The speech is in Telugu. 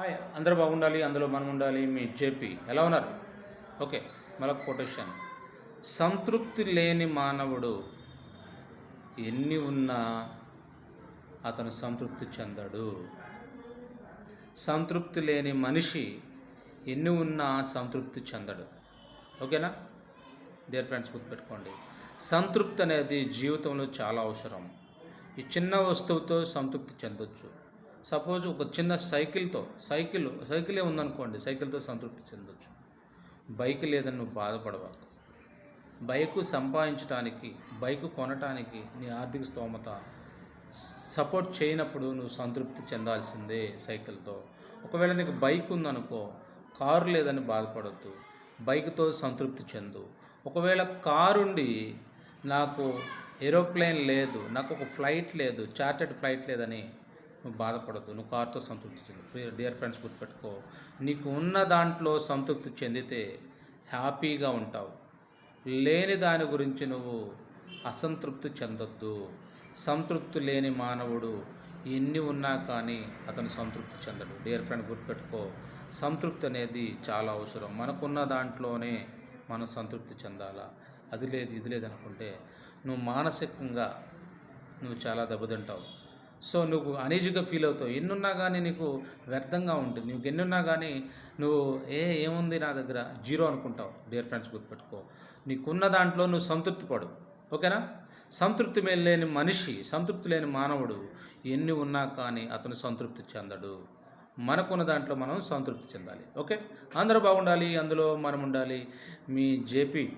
హాయ్ అందరూ బాగుండాలి అందులో మనం ఉండాలి మీ జేపీ. ఎలా ఉన్నారు? ఓకే మరొక కొటేషన్. సంతృప్తి లేని మానవుడు ఎన్ని ఉన్నా అతను సంతృప్తి చెందడు. సంతృప్తి లేని మనిషి ఎన్ని ఉన్నా సంతృప్తి చెందడు. ఓకేనా? డియర్ ఫ్రెండ్స్ గుర్తుపెట్టుకోండి. సంతృప్తి అనేది జీవితంలో చాలా అవసరం. ఈ చిన్న వస్తువుతో సంతృప్తి చెందొచ్చు. సపోజ్ ఒక చిన్న సైకిల్తో సైకిల్ సైకిలే ఉందనుకోండి సైకిల్తో సంతృప్తి చెందొచ్చు. బైక్ లేదని నువ్వు బాధపడవాకు. బైకు సంపాదించడానికి బైకు కొనటానికి నీ ఆర్థిక స్తోమత సపోర్ట్ చేయనప్పుడు నువ్వు సంతృప్తి చెందాల్సిందే సైకిల్తో. ఒకవేళ నీకు బైక్ ఉందనుకో కారు లేదని బాధపడద్దు బైక్తో సంతృప్తి చెందు. ఒకవేళ కారుండి నాకు ఏరోప్లేన్ లేదు నాకు ఒక ఫ్లైట్ లేదు చార్టెడ్ ఫ్లైట్ లేదని నువ్వు బాధపడద్దు నువ్వు కారుతో సంతృప్తి చెందు. డియర్ ఫ్రెండ్స్ గుర్తుపెట్టుకో. నీకు ఉన్న దాంట్లో సంతృప్తి చెందితే హ్యాపీగా ఉంటావు. లేని దాని గురించి నువ్వు అసంతృప్తి చెందొద్దు. సంతృప్తి లేని మానవుడు ఎన్ని ఉన్నా కానీ అతను సంతృప్తి చెందడు. డియర్ ఫ్రెండ్ గుర్తుపెట్టుకో. సంతృప్తి అనేది చాలా అవసరం. మనకున్న దాంట్లోనే మనం సంతృప్తి చెందాలా? అది లేదు ఇది లేదనుకుంటే నువ్వు మానసికంగా నువ్వు చాలా దెబ్బతింటావు. సో నువ్వు అనీజీగా ఫీల్ అవుతావు. ఎన్నున్నా కానీ నీకు వ్యర్థంగా ఉంటుంది. నీకు ఎన్నున్నా కానీ నువ్వు ఏ ఏముంది నా దగ్గర? జీరో అనుకుంటావు. డియర్ ఫ్రెండ్స్ గుర్తుపెట్టుకో. నీకున్న దాంట్లో నువ్వు సంతృప్తి పడు. ఓకేనా? సంతృప్తి లేని మనిషి సంతృప్తి లేని మానవుడు ఎన్ని ఉన్నా కానీ అతను సంతృప్తి చెందడు. మనకున్న దాంట్లో మనం సంతృప్తి చెందాలి. ఓకే? అందరూ బాగుండాలి. అందులో మనం ఉండాలి మీ జేపీ